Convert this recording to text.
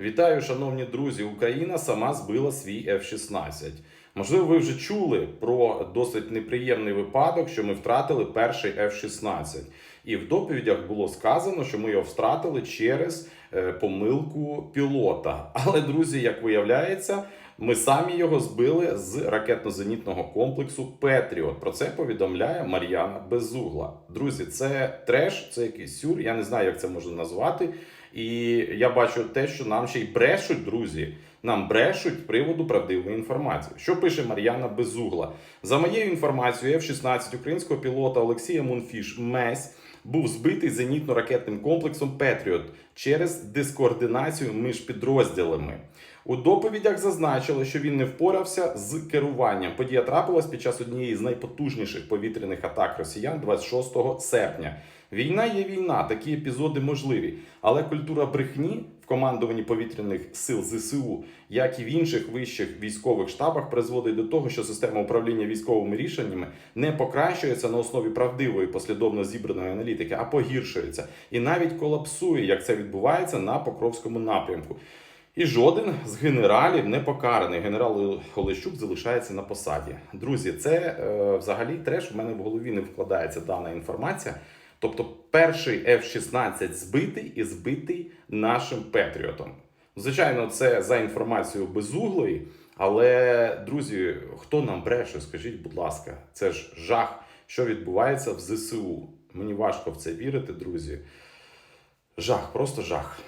Вітаю, шановні друзі! Україна сама збила свій F-16. Можливо, ви вже чули про досить неприємний випадок, що ми втратили перший F-16. І в доповідях було сказано, що ми його втратили через е, помилку пілота. Але, друзі, як виявляється, ми самі його збили з ракетно-зенітного комплексу Петріот. Про це повідомляє Мар'яна Безугла. Друзі, це треш, це якийсь сюр. Я не знаю, як це можна назвати. І я бачу те, що нам ще й брешуть, друзі. Нам брешуть приводу правдивої інформації. Що пише Мар'яна Безугла? За моєю інформацією, F-16 українського пілота Олексія Мунфіш Месь був збитий зенітно-ракетним комплексом Петріот через дискоординацію між підрозділами. У доповідях зазначили, що він не впорався з керуванням. Подія трапилась під час однієї з найпотужніших повітряних атак росіян 26 серпня. Війна є війна, такі епізоди можливі, але культура брехні в командуванні повітряних сил ЗСУ, як і в інших вищих військових штабах, призводить до того, що система управління військовими рішеннями не покращується на основі правдивої послідовно зібраної аналітики, а погіршується і навіть колапсує, як це відбувається на Покровському напрямку. І жоден з генералів не покараний. Генерал Олещук залишається на посаді. Друзі, це е, взагалі треш. В мене в голові не вкладається дана інформація. Тобто, перший F-16 збитий і збитий нашим Петріотом. Звичайно, це за інформацією безуглої. Але, друзі, хто нам бреше, скажіть, будь ласка, це ж жах, що відбувається в ЗСУ. Мені важко в це вірити, друзі. Жах, просто жах.